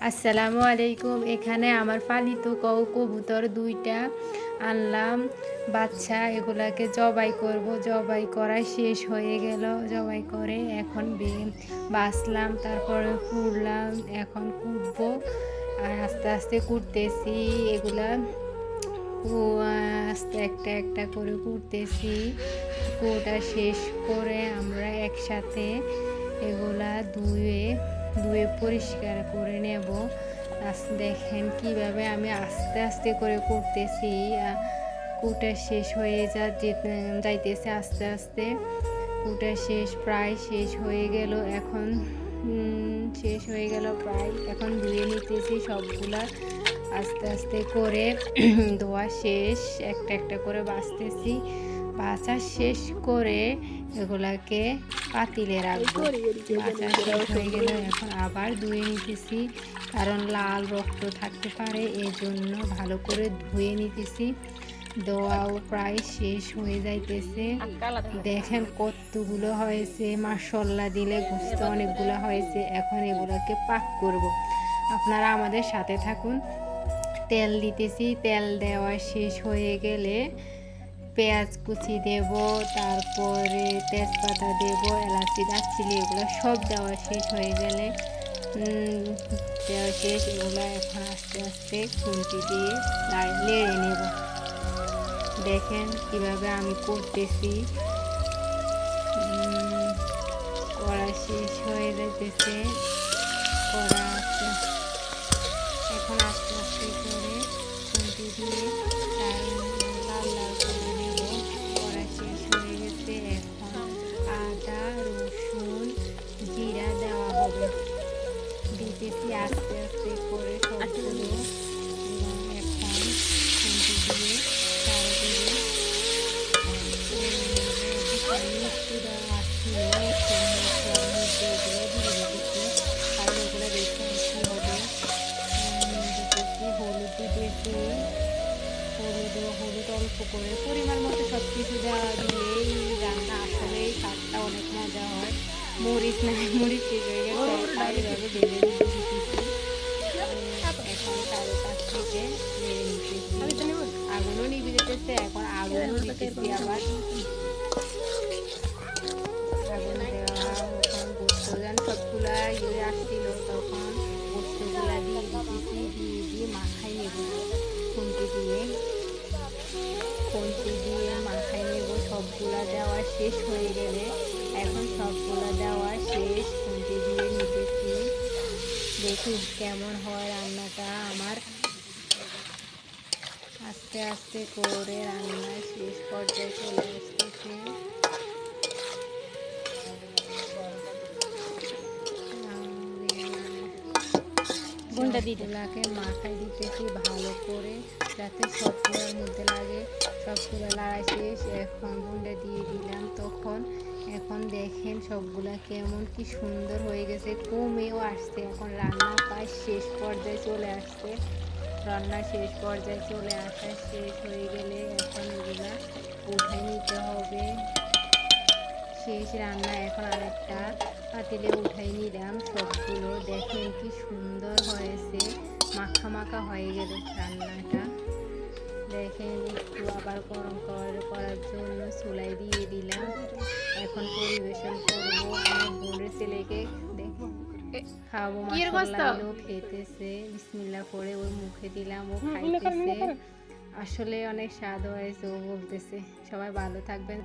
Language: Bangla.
আসসালামু আলাইকুম। এখানে আমার পালিত কৌ কবুতর দুইটা আনলাম। বাচ্চা এগুলাকে জবাই করব। জবাই করা শেষ হয়ে গেল। জবাই করে এখন বে- বাছলাম তারপরে কুড়লাম, এখন কুটবো আর আস্তে আস্তে কুটতেছি এগুলা। আস্তে একটা একটা করে কুটতেছি কুটা শেষ করে আমরা একসাথে এগুলা ধুয়ে ধুয়ে পরিষ্কার করে নেব। দেখেন কীভাবে আমি আস্তে আস্তে করে করতেছি। কুটা শেষ হয়ে যা যাইতেছে আস্তে আস্তে। কুটা শেষ, প্রায় শেষ হয়ে গেল। এখন শেষ হয়ে গেল প্রায়। এখন ধুয়ে নিতেছি সবগুলা আস্তে আস্তে করে। ধোয়া শেষ, একটা একটা করে বাছতেছি বাছা শেষ করে এগুলাকে পাতিলে রাখব। বাছা শেষ হয়ে গেলে এখন আবার ধুয়ে নিতেছি, কারণ লাল রক্ত থাকতে পারে এই জন্য ভালো করে ধুয়ে নিতেছি। দোয়াও প্রায় শেষ হয়ে যাইতেছে। দেখেন কতগুলো হয়েছে মাসল্লা দিলে গুস্ত অনেকগুলো হয়েছে। এখন এগুলোকে পাক করব। আপনারা আমাদের সাথে থাকুন। তেল দিতেছি, তেল দেওয়া শেষ হয়ে গেলে পেঁয়াজ কুচি দেব, তারপরে তেজপাতা দেব, এলাচি, দারচিনি, এগুলো সব দেওয়া শেষ হয়ে গেলে দেওয়া শেষ, এগুলো এখন আস্তে আস্তে খুন্তি দিয়ে নেড়ে নেব। দেখেন কীভাবে আমি করতেছি। করা শেষ হয়ে যাইতেছে। করা আস্তে, এখন আস্তে আস্তে করে মশলার মধ্যে এগুলো দিয়ে দিতেছি কারণ এগুলো বেশি মিষ্টি হবে। দিতেছি হলুদ দিতেছি হলুদ হলুদ অল্প করে। পরিমাণ মতো সব কিছু দেওয়া দিলেই রান্না আসলে স্বাদটা অনেক মজা হয়। মরিচ না মরিচ শেষ হয়ে গেছে এখন চারো পাঁচ থেকে নিতেছি। আগুনও নিভে যেতেছে এখন আগুনও দিতেছি আবার। আসছিল তখন গোস্তগুলা দিয়ে দিতেছি দিয়ে দিয়ে মাখাই নেব। খুন্তি দিয়ে। খুন্তি দিয়ে মাখাই নেব। সবগুলা দেওয়া শেষ হয়ে গেলে এখন সবগুলা দেওয়া শেষ। খুন্তি দিয়ে নিতেছি। দেখি কেমন হয় রান্নাটা আমার। আস্তে আস্তে করে রান্না শেষ পর্যায়ে চলে আসতেছে গুন্ডা দিয়ে দে। সবগুলাকে মাথায় দিতেছি ভালো করে, যাতে সবগুলোর মধ্যে লাগে। সবগুলো লাগা শেষ, এখন গুন্ডা দিয়ে দিলাম। তখন এখন দেখেন সবগুলা কেমন কি সুন্দর হয়ে গেছে। কমেও আসছে। এখন রান্না প্রায় শেষ পর্যায়ে চলে আসছে। রান্না শেষ পর্যায়ে চলে আসা শেষ হয়ে গেলে এখন এগুলা উঠে নিতে হবে। শেষ রান্না এখন আরেকটা পাতিলে উঠাই নিলাম সবগুলো। দেখেন কি সুন্দর হয়েছে মাখা মাখা হয়ে গেল রান্নাটা। দেখেন একটু আবার গরম কর- করার জন্য চুলাই দিয়ে দিলাম। এখন পরিবেশন করব। আমার বোনের ছেলেকে দেখো খাব? ও খেতেছে। বিসমিল্লা করে ওর মুখে দিলাম ও এমনি খাইতেছে। আসলে অনেক স্বাদ হয়েছে ও বলতেছে। সবাই ভালো থাকবেন।